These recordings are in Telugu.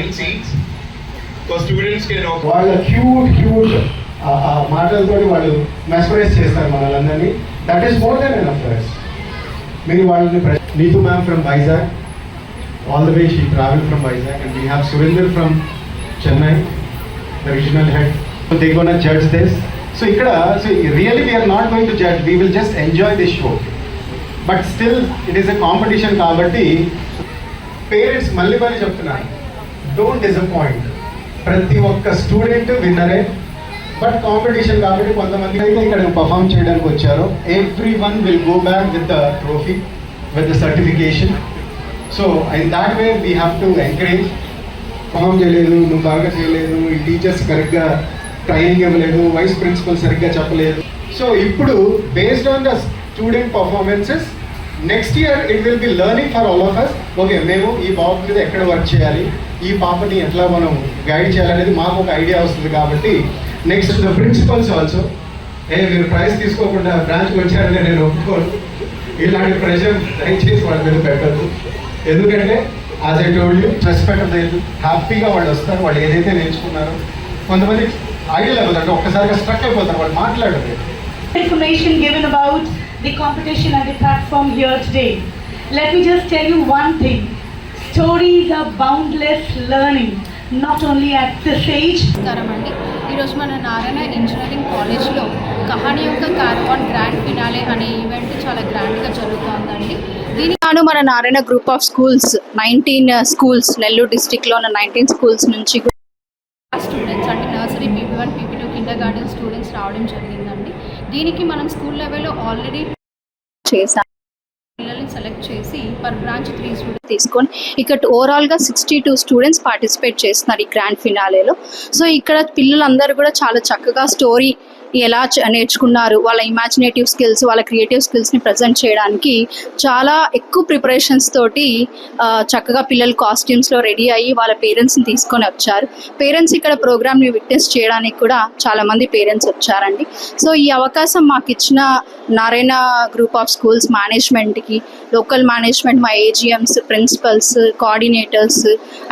nine seats. So students can opt వాళ్ళ క్యూట్ క్యూట్ మాటలతో వాళ్ళు మెస్పరైజ్ చేస్తారు మనల్ని that is more than enough for మీరు వాళ్ళని Neetu ma'am from Vizag all the way she travel from Vizag and we have Surender from Chennai the regional head so they gonna judge this so ఇక్కడ so really we're not going to judge we will just enjoy this show but still it is a competition కాబట్టి పేరెంట్స్ మళ్ళీ మళ్ళీ చెప్తున్నాను డోంట్ డిసప్పాయింట్ ప్రతి ఒక్క స్టూడెంట్ విన్నరే బట్ కాంపిటీషన్ కాబట్టి కొంతమంది అయితే ఇక్కడ పర్ఫామ్ చేయడానికి వచ్చారు. Everyone will go back with the trophy with the certification so in that way we have to encourage perform చేయలేదు నువ్వు బాగా చేయలేదు ఈ టీచర్స్ కరెక్ట్గా ట్రైనింగ్ ఇవ్వలేదు వైస్ ప్రిన్సిపల్ సరిగ్గా చెప్పలేదు. సో ఇప్పుడు based on the student performances next year it will be learning for all of us okay మేము ఈ బాబు మీద ఎక్కడ వర్క్ చేయాలి? ఈ పాపని ఎట్లా మనం గైడ్ చేయాలనేది మాకు ఒక ఐడియా వస్తుంది కాబట్టి నెక్స్ట్ ద ప్రిన్సిపల్స్ ఆల్సో ఏ మీరు ప్రైజ్ తీసుకోకుండా బ్రాంచ్కి వచ్చారని నేను ఒప్పుకోను. ఇలాంటి ప్రెషర్ దయచేసి వాళ్ళ మీద పెట్టద్దు. ఎందుకంటే as I told you stress పెట్టలేదు హ్యాపీగా వాళ్ళు వస్తారు వాళ్ళు ఏదైతే నేర్చుకున్నారో. కొంతమంది ఐడియా లేకపోతే అంటే ఒక్కసారిగా స్ట్రక్ అయిపోతారు వాళ్ళు మాట్లాడలేదు information given about the competition and the platform here today. Let me just tell you one thing. Stories are boundless learning, not only at this age, నమస్కారం అండి. ఈరోజు మన నారాయణ ఇంజనీరింగ్ కాలేజ్లో కహాని యొక్క కార్వాన్ గ్రాండ్ ఫినాలే అనే ఈవెంట్ చాలా గ్రాండ్గా జరుగుతోందండి. దీని గాను మన Narayana group of schools nineteen schools Nellore డిస్టిక్లో ఉన్న నైన్టీన్ స్కూల్స్ నుంచి స్టూడెంట్స్ అంటే nursery PP one PP two kindergarten students రావడం జరిగిందండి. దీనికి మనం స్కూల్ లెవెల్లో ఆల్రెడీ చేసాం పిల్లల్ని సెలెక్ట్ చేసి పర్ బ్రాంచ్ త్రీ స్టూడెంట్స్ తీసుకొని ఇక్కడ ఓవరాల్గా సిక్స్టీ టూ స్టూడెంట్స్ పార్టిసిపేట్ చేస్తున్నారు ఈ గ్రాండ్ ఫినాలేలో సో ఇక్కడ పిల్లలందరూ కూడా చాలా చక్కగా స్టోరీ ఎలా నేర్చుకున్నారు వాళ్ళ ఇమాజినేటివ్ స్కిల్స్ వాళ్ళ క్రియేటివ్ స్కిల్స్ని ప్రజెంట్ చేయడానికి చాలా ఎక్కువ ప్రిపరేషన్స్ తోటి చక్కగా పిల్లలు కాస్ట్యూమ్స్లో రెడీ అయ్యి వాళ్ళ పేరెంట్స్ని తీసుకొని వచ్చారు. పేరెంట్స్ ఇక్కడ ప్రోగ్రామ్ని విట్నెస్ చేయడానికి కూడా చాలామంది పేరెంట్స్ వచ్చారండి. సో ఈ అవకాశం మాకు ఇచ్చిన నారాయణ గ్రూప్ ఆఫ్ స్కూల్స్ మేనేజ్మెంట్కి లోకల్ మేనేజ్మెంట్ మా AGMs principals coordinators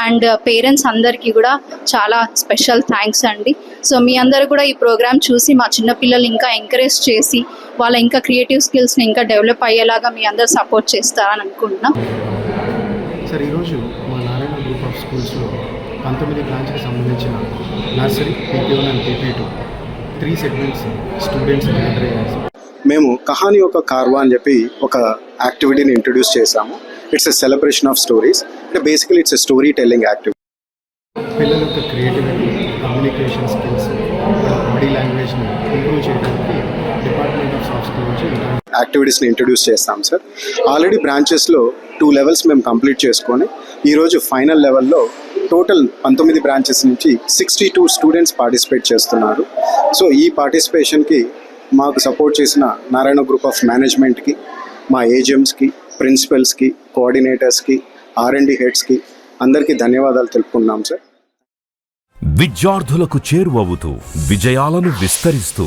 and parents అందరికీ కూడా చాలా స్పెషల్ థ్యాంక్స్ అండి సో మీ అందరూ కూడా ఈ ప్రోగ్రామ్ చూసి మా చిన్నపిల్లలు ఇంకా ఎంకరేజ్ చేసి వాళ్ళ ఇంకా క్రియేటివ్ స్కిల్స్ని ఇంకా డెవలప్ అయ్యేలాగా మీ అందరు సపోర్ట్ చేస్తారని అనుకుంటున్నాం సార్ ఈరోజు మా నారాయణ గ్రూప్ ఆఫ్ స్కూల్స్లో పంతొమ్మిది బ్రాంచ్కి సంబంధించిన nursery PP one and PP two three segments students gather అయ్యారు సార్. మేము కహాని యొక్క కార్వా అని చెప్పి ఒక యాక్టివిటీని ఇంట్రడ్యూస్ చేశాము. It's a celebration of stories అంటే basically it's a story telling activity పిల్లల యొక్క క్రియేటివిటీ కమ్యూనికేషన్ స్కిల్స్ బాడీ లాంగ్వేజ్ని ఇంప్రూవ్ చేయడానికి డిపార్ట్మెంట్ ఆఫ్ సాఫ్ట్ స్కిల్ నుంచి యాక్టివిటీస్ని ఇంట్రడ్యూస్ చేస్తాం సార్ ఆల్రెడీ బ్రాంచెస్లో టూ లెవెల్స్ మేము కంప్లీట్ చేసుకొని ఈరోజు ఫైనల్ లెవెల్లో టోటల్ పంతొమ్మిది బ్రాంచెస్ నుంచి సిక్స్టీ టూ స్టూడెంట్స్ పార్టిసిపేట్ చేస్తున్నారు. సో ఈ పార్టిసిపేషన్కి మాకు సపోర్ట్ చేసిన నారాయణ గ్రూప్ ఆఫ్ మేనేజ్మెంట్కి మా ఏజిఎమ్స్కి ప్రిన్సిపల్స్కి కోఆర్డినేటర్స్కి ఆర్ఎండి హెడ్స్కి అందరికీ ధన్యవాదాలు తెలుపుకున్నాం సార్ విద్యార్థులకు చేరువవుతూ విజయాలను విస్తరిస్తూ